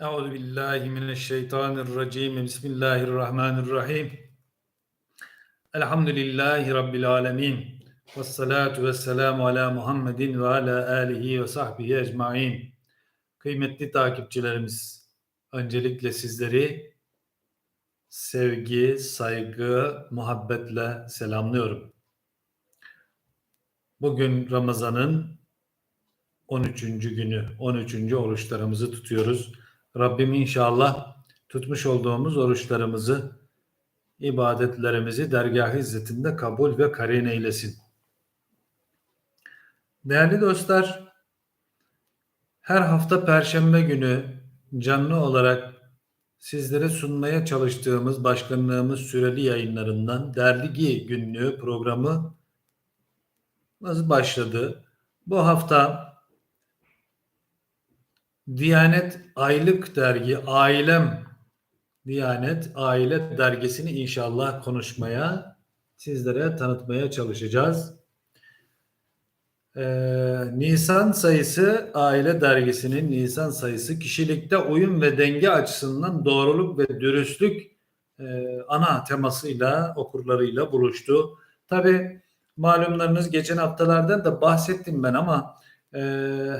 Euzu billahi mineşşeytanirracim. Bismillahirrahmanirrahim. Elhamdülillahi rabbil alamin. Ves salatu vesselamu ala Muhammedin ve ala alihi ve sahbihi ecmaîn. Kıymetli takipçilerimiz, öncelikle sizleri sevgi, saygı, muhabbetle selamlıyorum. Bugün Ramazan'ın 13. günü, 13. oruçlarımızı tutuyoruz. Rabbim inşallah tutmuş olduğumuz oruçlarımızı, ibadetlerimizi dergah izzetinde kabul ve karin eylesin. Değerli dostlar, her hafta Perşembe günü canlı olarak sizlere sunmaya çalıştığımız başkanlığımız süreli yayınlarından dergi günlüğü programı başladı? Bu hafta Diyanet Aylık Dergi Ailem Diyanet Aile Dergisini inşallah konuşmaya sizlere tanıtmaya çalışacağız. Ee, Nisan sayısı Aile Dergisi'nin Nisan sayısı kişilikte uyum ve denge açısından doğruluk ve dürüstlük e, ana temasıyla okurlarıyla buluştu. Tabi malumlarınız geçen haftalardan da bahsettim ben ama e,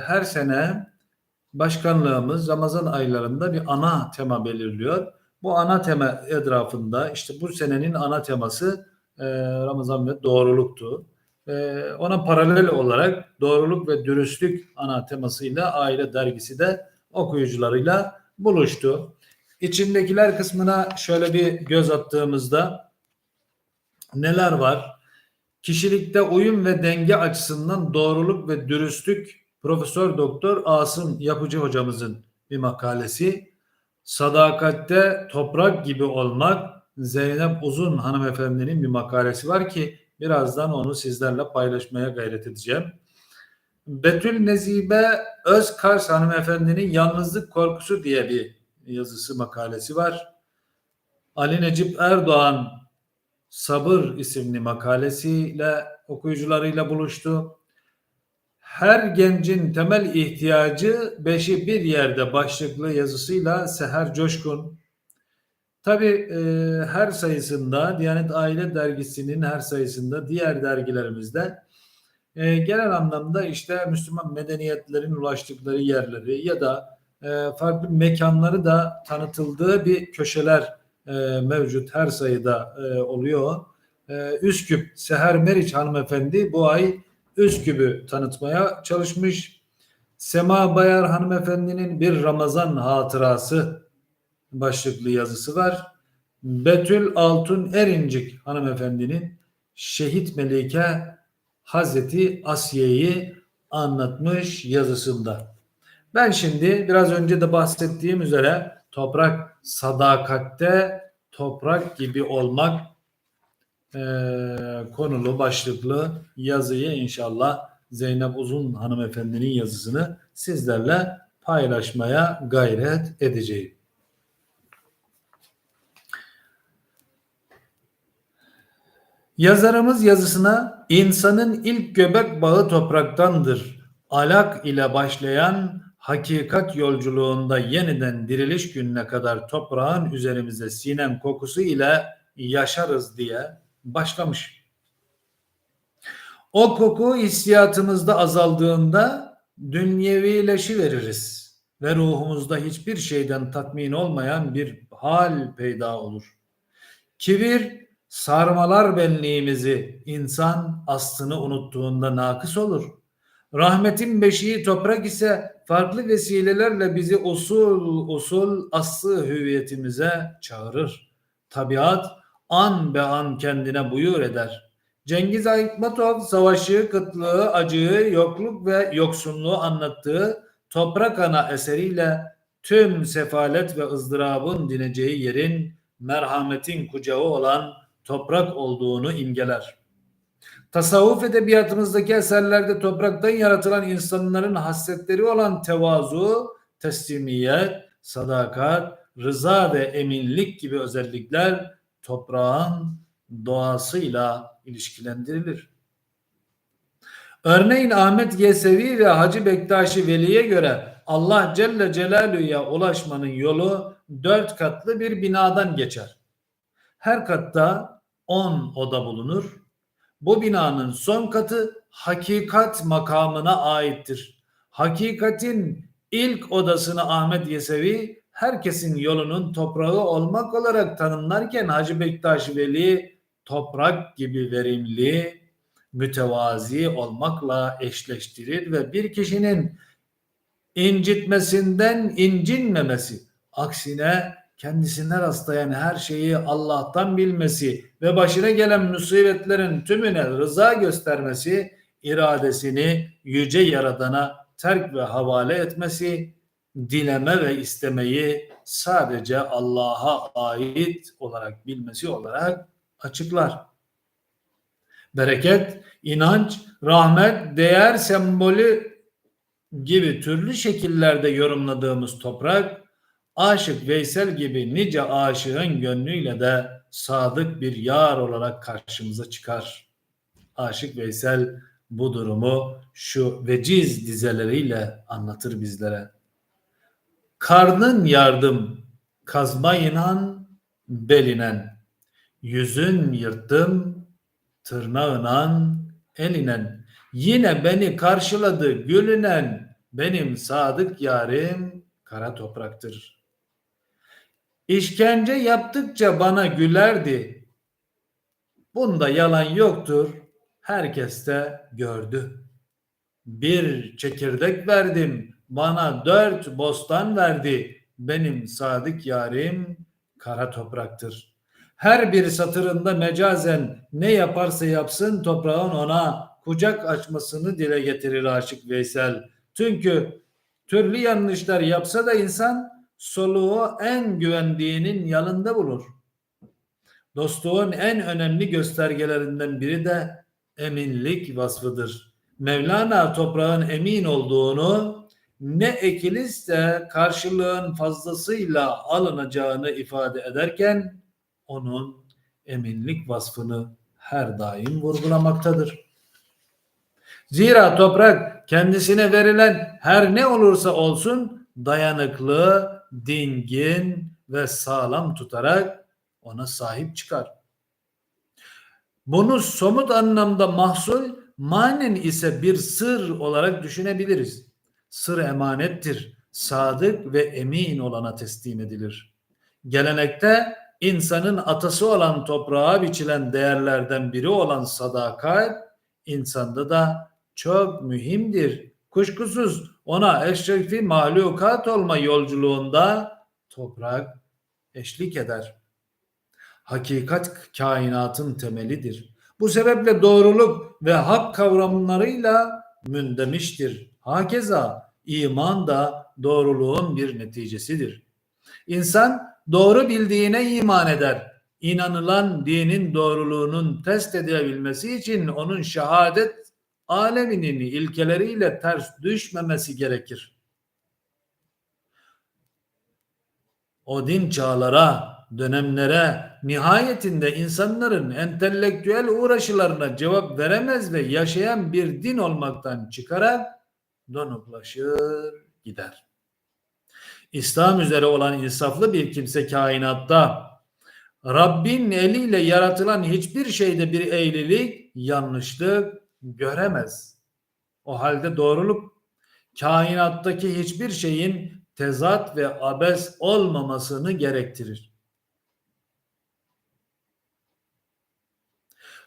her sene başkanlığımız Ramazan aylarında bir ana tema belirliyor. Bu ana tema etrafında işte bu senenin ana teması e, Ramazan ve doğruluktu. E, ona paralel olarak doğruluk ve dürüstlük ana temasıyla Aile Dergisi de okuyucularıyla buluştu. İçindekiler kısmına şöyle bir göz attığımızda neler var? Kişilikte uyum ve denge açısından doğruluk ve dürüstlük Profesör Doktor Asım Yapıcı hocamızın bir makalesi. Sadakatte toprak gibi olmak Zeynep Uzun hanımefendinin bir makalesi var ki birazdan onu sizlerle paylaşmaya gayret edeceğim. Betül Nezibe Özkars hanımefendinin Yalnızlık Korkusu diye bir yazısı makalesi var. Ali Necip Erdoğan Sabır isimli makalesiyle okuyucularıyla buluştu her gencin temel ihtiyacı beşi bir yerde başlıklı yazısıyla Seher Coşkun. Tabi e, her sayısında Diyanet Aile Dergisi'nin her sayısında diğer dergilerimizde e, genel anlamda işte Müslüman medeniyetlerin ulaştıkları yerleri ya da e, farklı mekanları da tanıtıldığı bir köşeler e, mevcut her sayıda e, oluyor. E, Üsküp Seher Meriç hanımefendi bu ay Üsküp'ü tanıtmaya çalışmış. Sema Bayar hanımefendinin bir Ramazan hatırası başlıklı yazısı var. Betül Altun Erincik hanımefendinin Şehit Melike Hazreti Asiye'yi anlatmış yazısında. Ben şimdi biraz önce de bahsettiğim üzere toprak sadakatte toprak gibi olmak e, konulu başlıklı yazıyı inşallah Zeynep Uzun hanımefendinin yazısını sizlerle paylaşmaya gayret edeceğim. Yazarımız yazısına insanın ilk göbek bağı topraktandır. Alak ile başlayan hakikat yolculuğunda yeniden diriliş gününe kadar toprağın üzerimize sinen kokusu ile yaşarız diye başlamış. O koku hissiyatımızda azaldığında dünyevileşi veririz ve ruhumuzda hiçbir şeyden tatmin olmayan bir hal peyda olur. Kibir sarmalar benliğimizi, insan aslını unuttuğunda nakıs olur. Rahmetin beşiği toprak ise farklı vesilelerle bizi usul usul aslı hüviyetimize çağırır. Tabiat an be an kendine buyur eder. Cengiz Aytmatov savaşı, kıtlığı, acıyı, yokluk ve yoksunluğu anlattığı Toprak Ana eseriyle tüm sefalet ve ızdırabın dineceği yerin merhametin kucağı olan toprak olduğunu imgeler. Tasavvuf edebiyatımızdaki eserlerde topraktan yaratılan insanların hasletleri olan tevazu, teslimiyet, sadakat, rıza ve eminlik gibi özellikler toprağın doğasıyla ilişkilendirilir. Örneğin Ahmet Yesevi ve Hacı Bektaşi Veli'ye göre Allah Celle Celaluhu'ya ulaşmanın yolu dört katlı bir binadan geçer. Her katta 10 oda bulunur. Bu binanın son katı hakikat makamına aittir. Hakikatin ilk odasını Ahmet Yesevi herkesin yolunun toprağı olmak olarak tanımlarken Hacı Bektaş Veli toprak gibi verimli, mütevazi olmakla eşleştirir ve bir kişinin incitmesinden incinmemesi, aksine kendisine rastlayan her şeyi Allah'tan bilmesi ve başına gelen musibetlerin tümüne rıza göstermesi, iradesini yüce yaradana terk ve havale etmesi, dileme ve istemeyi sadece Allah'a ait olarak bilmesi olarak açıklar. Bereket, inanç, rahmet, değer sembolü gibi türlü şekillerde yorumladığımız toprak, Aşık Veysel gibi nice aşığın gönlüyle de sadık bir yar olarak karşımıza çıkar. Aşık Veysel bu durumu şu veciz dizeleriyle anlatır bizlere. Karnın yardım, kazma inan, belinen, yüzün yırttım, tırnağınan, elinen, yine beni karşıladı gülünen, benim sadık yarim kara topraktır. İşkence yaptıkça bana gülerdi. Bunda yalan yoktur. Herkes de gördü. Bir çekirdek verdim. Bana dört bostan verdi. Benim sadık yarim kara topraktır. Her bir satırında mecazen ne yaparsa yapsın toprağın ona kucak açmasını dile getirir Aşık Veysel. Çünkü türlü yanlışlar yapsa da insan soluğu en güvendiğinin yanında bulur. Dostluğun en önemli göstergelerinden biri de eminlik vasfıdır. Mevlana toprağın emin olduğunu ne ekilirse karşılığın fazlasıyla alınacağını ifade ederken onun eminlik vasfını her daim vurgulamaktadır. Zira toprak kendisine verilen her ne olursa olsun dayanıklı, dingin ve sağlam tutarak ona sahip çıkar. Bunu somut anlamda mahsul, manen ise bir sır olarak düşünebiliriz. Sır emanettir. Sadık ve emin olana teslim edilir. Gelenekte insanın atası olan toprağa biçilen değerlerden biri olan sadakat insanda da çok mühimdir. Kuşkusuz ona eşrefi mahlukat olma yolculuğunda toprak eşlik eder. Hakikat kainatın temelidir. Bu sebeple doğruluk ve hak kavramlarıyla mündemiştir. Hakeza iman da doğruluğun bir neticesidir. İnsan doğru bildiğine iman eder. İnanılan dinin doğruluğunun test edilebilmesi için onun şehadet aleminin ilkeleriyle ters düşmemesi gerekir. O din çağlara, dönemlere, nihayetinde insanların entelektüel uğraşılarına cevap veremez ve yaşayan bir din olmaktan çıkarak donuklaşır gider. İslam üzere olan insaflı bir kimse kainatta Rabbin eliyle yaratılan hiçbir şeyde bir eğrilik, yanlışlık göremez. O halde doğruluk kainattaki hiçbir şeyin tezat ve abes olmamasını gerektirir.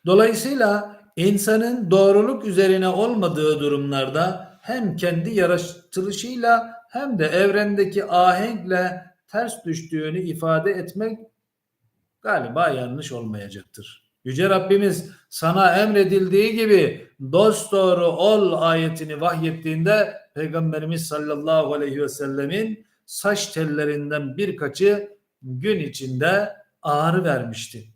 Dolayısıyla insanın doğruluk üzerine olmadığı durumlarda hem kendi yaratılışıyla hem de evrendeki ahenkle ters düştüğünü ifade etmek galiba yanlış olmayacaktır. Yüce Rabbimiz sana emredildiği gibi dost doğru ol ayetini vahyettiğinde Peygamberimiz sallallahu aleyhi ve sellemin saç tellerinden birkaçı gün içinde ağrı vermişti.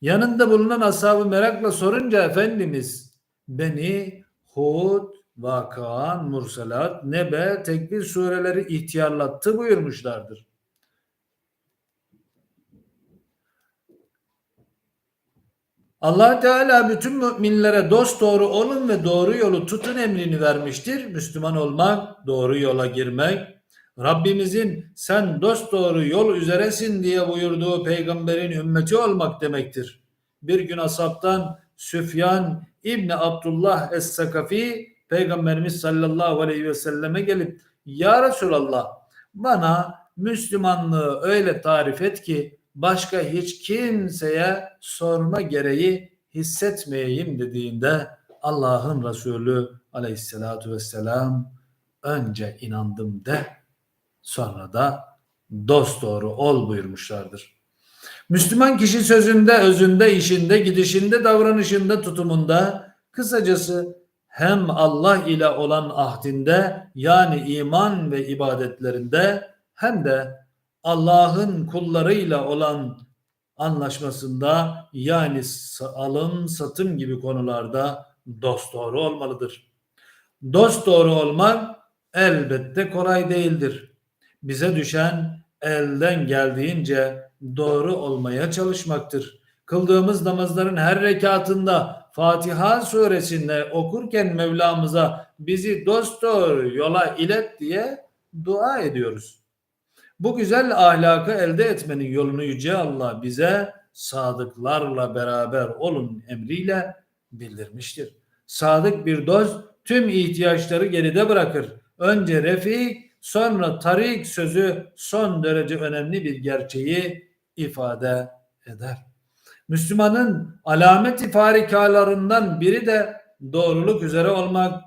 Yanında bulunan ashabı merakla sorunca Efendimiz beni Hud, Vakaan, Mursalat, Nebe, Tekbir sureleri ihtiyarlattı buyurmuşlardır. allah Teala bütün müminlere dost doğru olun ve doğru yolu tutun emrini vermiştir. Müslüman olmak, doğru yola girmek, Rabbimizin sen dost doğru yol üzeresin diye buyurduğu peygamberin ümmeti olmak demektir. Bir gün asaptan Süfyan İbni Abdullah Es-Sakafi Peygamberimiz sallallahu aleyhi ve selleme gelip Ya Resulallah bana Müslümanlığı öyle tarif et ki başka hiç kimseye sorma gereği hissetmeyeyim dediğinde Allah'ın Resulü aleyhissalatu vesselam önce inandım de sonra da dost doğru ol buyurmuşlardır. Müslüman kişi sözünde, özünde, işinde, gidişinde, davranışında, tutumunda, kısacası hem Allah ile olan ahdinde yani iman ve ibadetlerinde hem de Allah'ın kullarıyla olan anlaşmasında yani alım satım gibi konularda dost doğru olmalıdır. Dost doğru olmak elbette kolay değildir. Bize düşen elden geldiğince doğru olmaya çalışmaktır. Kıldığımız namazların her rekatında Fatiha suresinde okurken Mevlamıza bizi dost doğru yola ilet diye dua ediyoruz. Bu güzel ahlakı elde etmenin yolunu Yüce Allah bize sadıklarla beraber olun emriyle bildirmiştir. Sadık bir dost tüm ihtiyaçları geride bırakır. Önce refik sonra tarik sözü son derece önemli bir gerçeği ifade eder. Müslümanın alameti farikalarından biri de doğruluk üzere olmak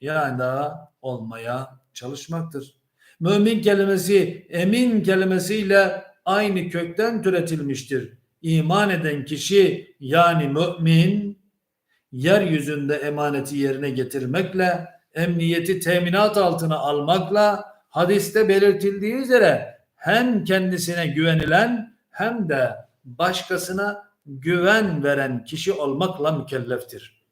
yani da olmaya çalışmaktır. Mümin kelimesi emin kelimesiyle aynı kökten türetilmiştir. İman eden kişi yani mümin yeryüzünde emaneti yerine getirmekle emniyeti teminat altına almakla hadiste belirtildiği üzere hem kendisine güvenilen hem de başkasına güven veren kişi olmakla mükelleftir.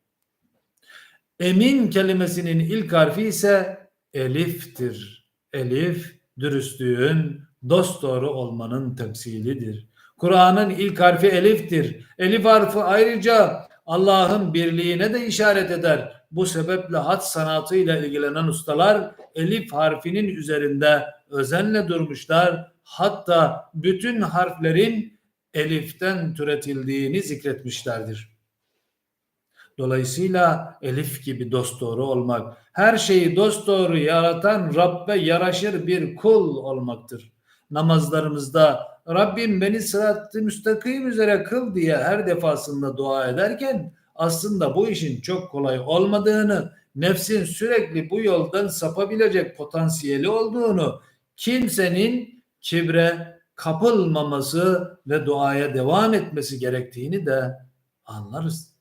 Emin kelimesinin ilk harfi ise eliftir. Elif dürüstlüğün, dost doğru olmanın temsilidir. Kur'an'ın ilk harfi eliftir. Elif harfi ayrıca Allah'ın birliğine de işaret eder. Bu sebeple hat sanatıyla ilgilenen ustalar elif harfinin üzerinde özenle durmuşlar. Hatta bütün harflerin eliften türetildiğini zikretmişlerdir. Dolayısıyla elif gibi dosdoğru olmak, her şeyi dosdoğru yaratan Rabbe yaraşır bir kul olmaktır. Namazlarımızda Rabbim beni sırat-ı müstakim üzere kıl diye her defasında dua ederken aslında bu işin çok kolay olmadığını, nefsin sürekli bu yoldan sapabilecek potansiyeli olduğunu, kimsenin kibre, kapılmaması ve duaya devam etmesi gerektiğini de anlarız.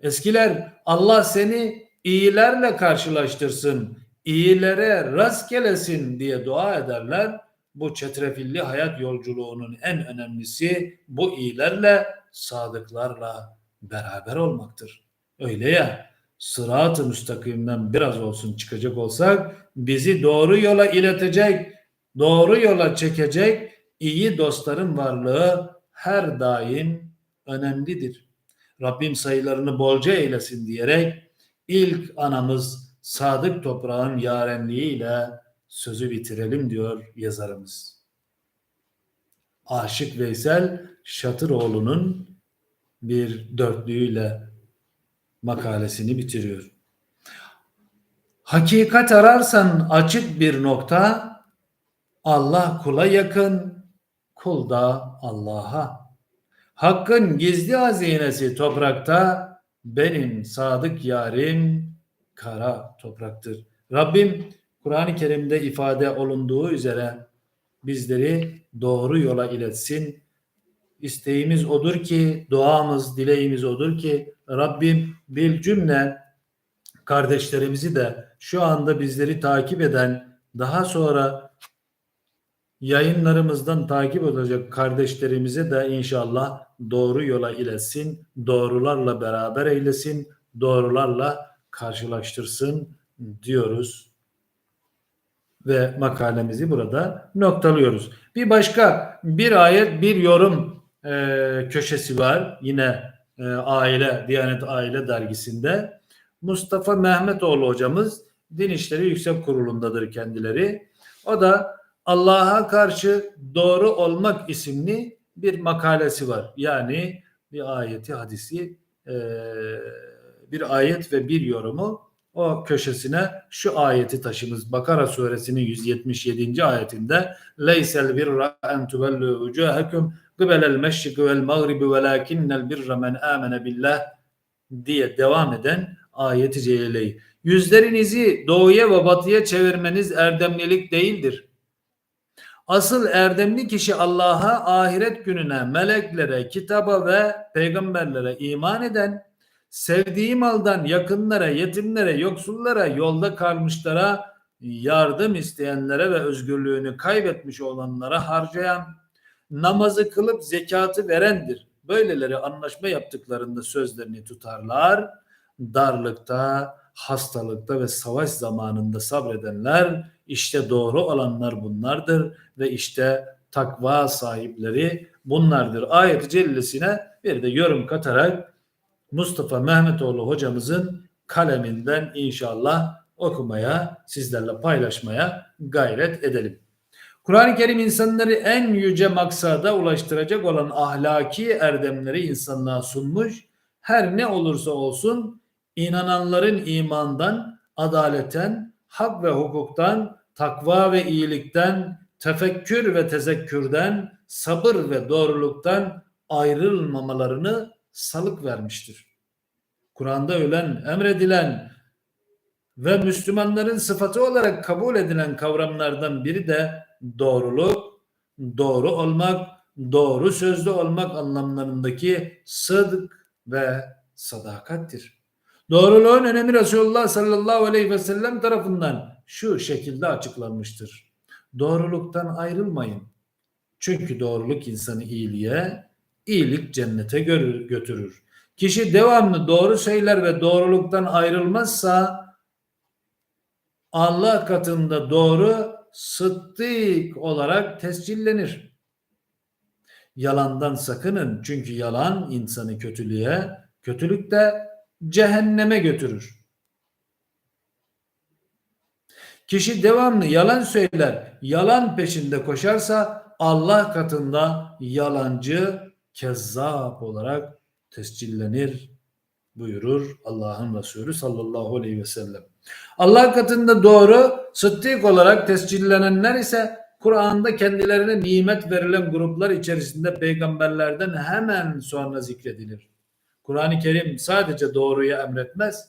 Eskiler Allah seni iyilerle karşılaştırsın, iyilere rast gelesin diye dua ederler. Bu çetrefilli hayat yolculuğunun en önemlisi bu iyilerle, sadıklarla beraber olmaktır. Öyle ya sırat-ı müstakimden biraz olsun çıkacak olsak bizi doğru yola iletecek, doğru yola çekecek iyi dostların varlığı her daim önemlidir. Rabbim sayılarını bolca eylesin diyerek ilk anamız sadık toprağın yarenliğiyle sözü bitirelim diyor yazarımız. Aşık Veysel Şatıroğlu'nun bir dörtlüğüyle makalesini bitiriyor. Hakikat ararsan açık bir nokta, Allah kula yakın, kul da Allah'a. Hakkın gizli hazinesi toprakta, benim sadık yarim kara topraktır. Rabbim Kur'an-ı Kerim'de ifade olunduğu üzere bizleri doğru yola iletsin. İsteğimiz odur ki, duamız, dileğimiz odur ki Rabbim bir cümle kardeşlerimizi de şu anda bizleri takip eden, daha sonra yayınlarımızdan takip olacak kardeşlerimize de inşallah doğru yola iletsin, doğrularla beraber eylesin, doğrularla karşılaştırsın diyoruz. Ve makalemizi burada noktalıyoruz. Bir başka bir ayet, bir yorum e, köşesi var. Yine e, Aile, Diyanet Aile dergisinde. Mustafa Mehmetoğlu hocamız Din İşleri Yüksek Kurulu'ndadır kendileri. O da Allah'a karşı doğru olmak isimli bir makalesi var. Yani bir ayeti, hadisi, e, bir ayet ve bir yorumu o köşesine şu ayeti taşımız. Bakara suresinin 177. ayetinde Leysel birra en tuvellu vucuhakum kıbelel meşriki vel mağribi velakinnel birra men amene billah diye devam eden ayeti celileyi. Yüzlerinizi doğuya ve batıya çevirmeniz erdemlilik değildir. Asıl erdemli kişi Allah'a, ahiret gününe, meleklere, kitaba ve peygamberlere iman eden, sevdiği maldan yakınlara, yetimlere, yoksullara, yolda kalmışlara, yardım isteyenlere ve özgürlüğünü kaybetmiş olanlara harcayan, namazı kılıp zekatı verendir. Böyleleri anlaşma yaptıklarında sözlerini tutarlar. Darlıkta, hastalıkta ve savaş zamanında sabredenler işte doğru olanlar bunlardır ve işte takva sahipleri bunlardır. Ayet-i cellesine bir de yorum katarak Mustafa Mehmetoğlu hocamızın kaleminden inşallah okumaya, sizlerle paylaşmaya gayret edelim. Kur'an-ı Kerim insanları en yüce maksada ulaştıracak olan ahlaki erdemleri insanlığa sunmuş. Her ne olursa olsun inananların imandan, adaletten, hak ve hukuktan, takva ve iyilikten, tefekkür ve tezekkürden, sabır ve doğruluktan ayrılmamalarını salık vermiştir. Kur'an'da ölen, emredilen ve Müslümanların sıfatı olarak kabul edilen kavramlardan biri de doğruluk, doğru olmak, doğru sözlü olmak anlamlarındaki sıdk ve sadakattir. Doğruluğun önemi Resulullah sallallahu aleyhi ve sellem tarafından şu şekilde açıklanmıştır. Doğruluktan ayrılmayın. Çünkü doğruluk insanı iyiliğe, iyilik cennete götürür. Kişi devamlı doğru söyler ve doğruluktan ayrılmazsa Allah katında doğru sıddık olarak tescillenir. Yalandan sakının çünkü yalan insanı kötülüğe, kötülük de cehenneme götürür. Kişi devamlı yalan söyler, yalan peşinde koşarsa Allah katında yalancı, kezzap olarak tescillenir buyurur Allah'ın Resulü sallallahu aleyhi ve sellem. Allah katında doğru, sıddık olarak tescillenenler ise Kur'an'da kendilerine nimet verilen gruplar içerisinde peygamberlerden hemen sonra zikredilir. Kur'an-ı Kerim sadece doğruyu emretmez.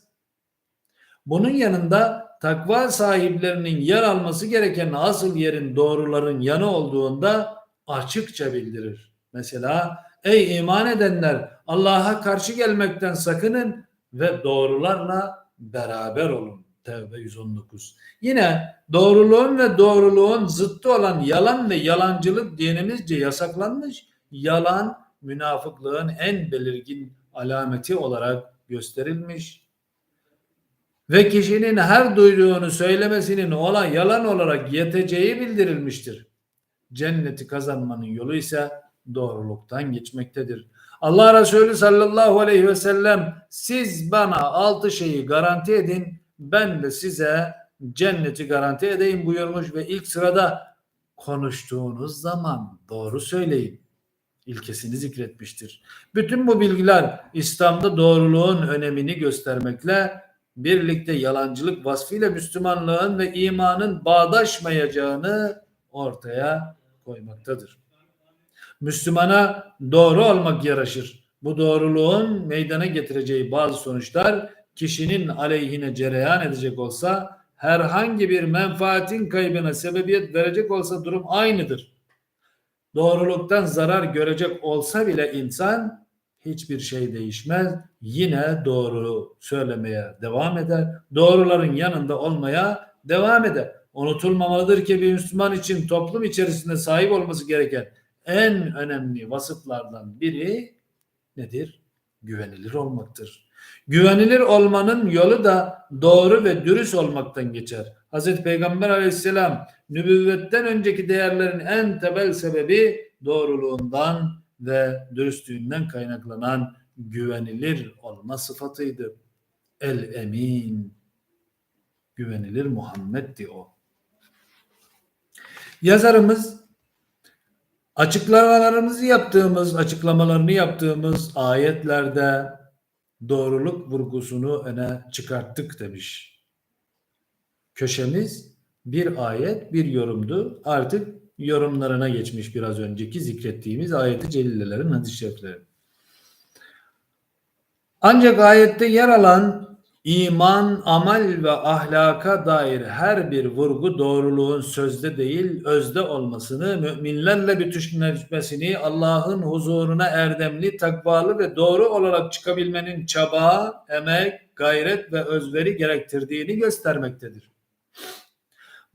Bunun yanında takva sahiplerinin yer alması gereken asıl yerin doğruların yanı olduğunda açıkça bildirir. Mesela ey iman edenler Allah'a karşı gelmekten sakının ve doğrularla beraber olun. Tevbe 119. Yine doğruluğun ve doğruluğun zıttı olan yalan ve yalancılık dinimizce yasaklanmış. Yalan münafıklığın en belirgin alameti olarak gösterilmiş ve kişinin her duyduğunu söylemesinin ona yalan olarak yeteceği bildirilmiştir. Cenneti kazanmanın yolu ise doğruluktan geçmektedir. Allah Resulü sallallahu aleyhi ve sellem siz bana altı şeyi garanti edin ben de size cenneti garanti edeyim buyurmuş ve ilk sırada konuştuğunuz zaman doğru söyleyin ilkesini zikretmiştir. Bütün bu bilgiler İslam'da doğruluğun önemini göstermekle birlikte yalancılık vasfıyla Müslümanlığın ve imanın bağdaşmayacağını ortaya koymaktadır. Müslümana doğru olmak yaraşır. Bu doğruluğun meydana getireceği bazı sonuçlar kişinin aleyhine cereyan edecek olsa herhangi bir menfaatin kaybına sebebiyet verecek olsa durum aynıdır. Doğruluktan zarar görecek olsa bile insan hiçbir şey değişmez. Yine doğru söylemeye devam eder. Doğruların yanında olmaya devam eder. Unutulmamalıdır ki bir Müslüman için toplum içerisinde sahip olması gereken en önemli vasıflardan biri nedir? Güvenilir olmaktır. Güvenilir olmanın yolu da doğru ve dürüst olmaktan geçer. Hazreti Peygamber aleyhisselam nübüvvetten önceki değerlerin en temel sebebi doğruluğundan ve dürüstlüğünden kaynaklanan güvenilir olma sıfatıydı. El emin güvenilir Muhammed'di o. Yazarımız açıklamalarımızı yaptığımız, açıklamalarını yaptığımız ayetlerde doğruluk vurgusunu öne çıkarttık demiş. Köşemiz bir ayet, bir yorumdu. Artık yorumlarına geçmiş biraz önceki zikrettiğimiz ayeti celilelerin hadis-i şerifleri. Ancak ayette yer alan iman, amel ve ahlaka dair her bir vurgu doğruluğun sözde değil özde olmasını, müminlerle bütünleşmesini, Allah'ın huzuruna erdemli, takvalı ve doğru olarak çıkabilmenin çaba, emek, gayret ve özveri gerektirdiğini göstermektedir.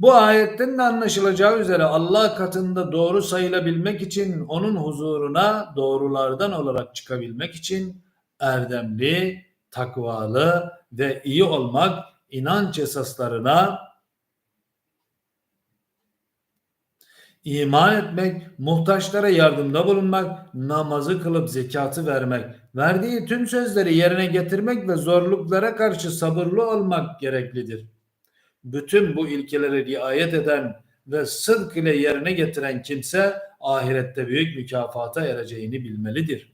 Bu ayetten de anlaşılacağı üzere Allah katında doğru sayılabilmek için onun huzuruna doğrulardan olarak çıkabilmek için erdemli, takvalı ve iyi olmak inanç esaslarına iman etmek, muhtaçlara yardımda bulunmak, namazı kılıp zekatı vermek, verdiği tüm sözleri yerine getirmek ve zorluklara karşı sabırlı olmak gereklidir. Bütün bu ilkelere riayet eden ve sıdk ile yerine getiren kimse ahirette büyük mükafata ereceğini bilmelidir.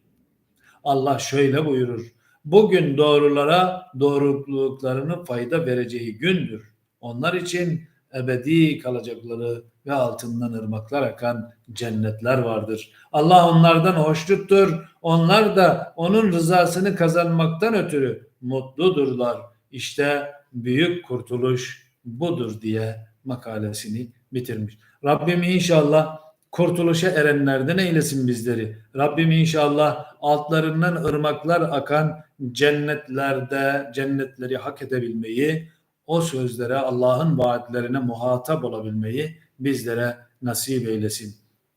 Allah şöyle buyurur. Bugün doğrulara doğruluklarının fayda vereceği gündür. Onlar için ebedi kalacakları ve altından ırmaklar akan cennetler vardır. Allah onlardan hoşnuttur. Onlar da onun rızasını kazanmaktan ötürü mutludurlar. İşte büyük kurtuluş budur diye makalesini bitirmiş. Rabbim inşallah kurtuluşa erenlerden eylesin bizleri. Rabbim inşallah altlarından ırmaklar akan cennetlerde cennetleri hak edebilmeyi, o sözlere Allah'ın vaatlerine muhatap olabilmeyi bizlere nasip eylesin.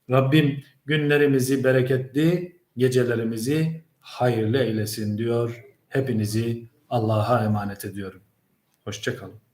Rabbim günlerimizi bereketli, gecelerimizi hayırlı eylesin diyor. Hepinizi Allah'a emanet ediyorum. Hoşçakalın.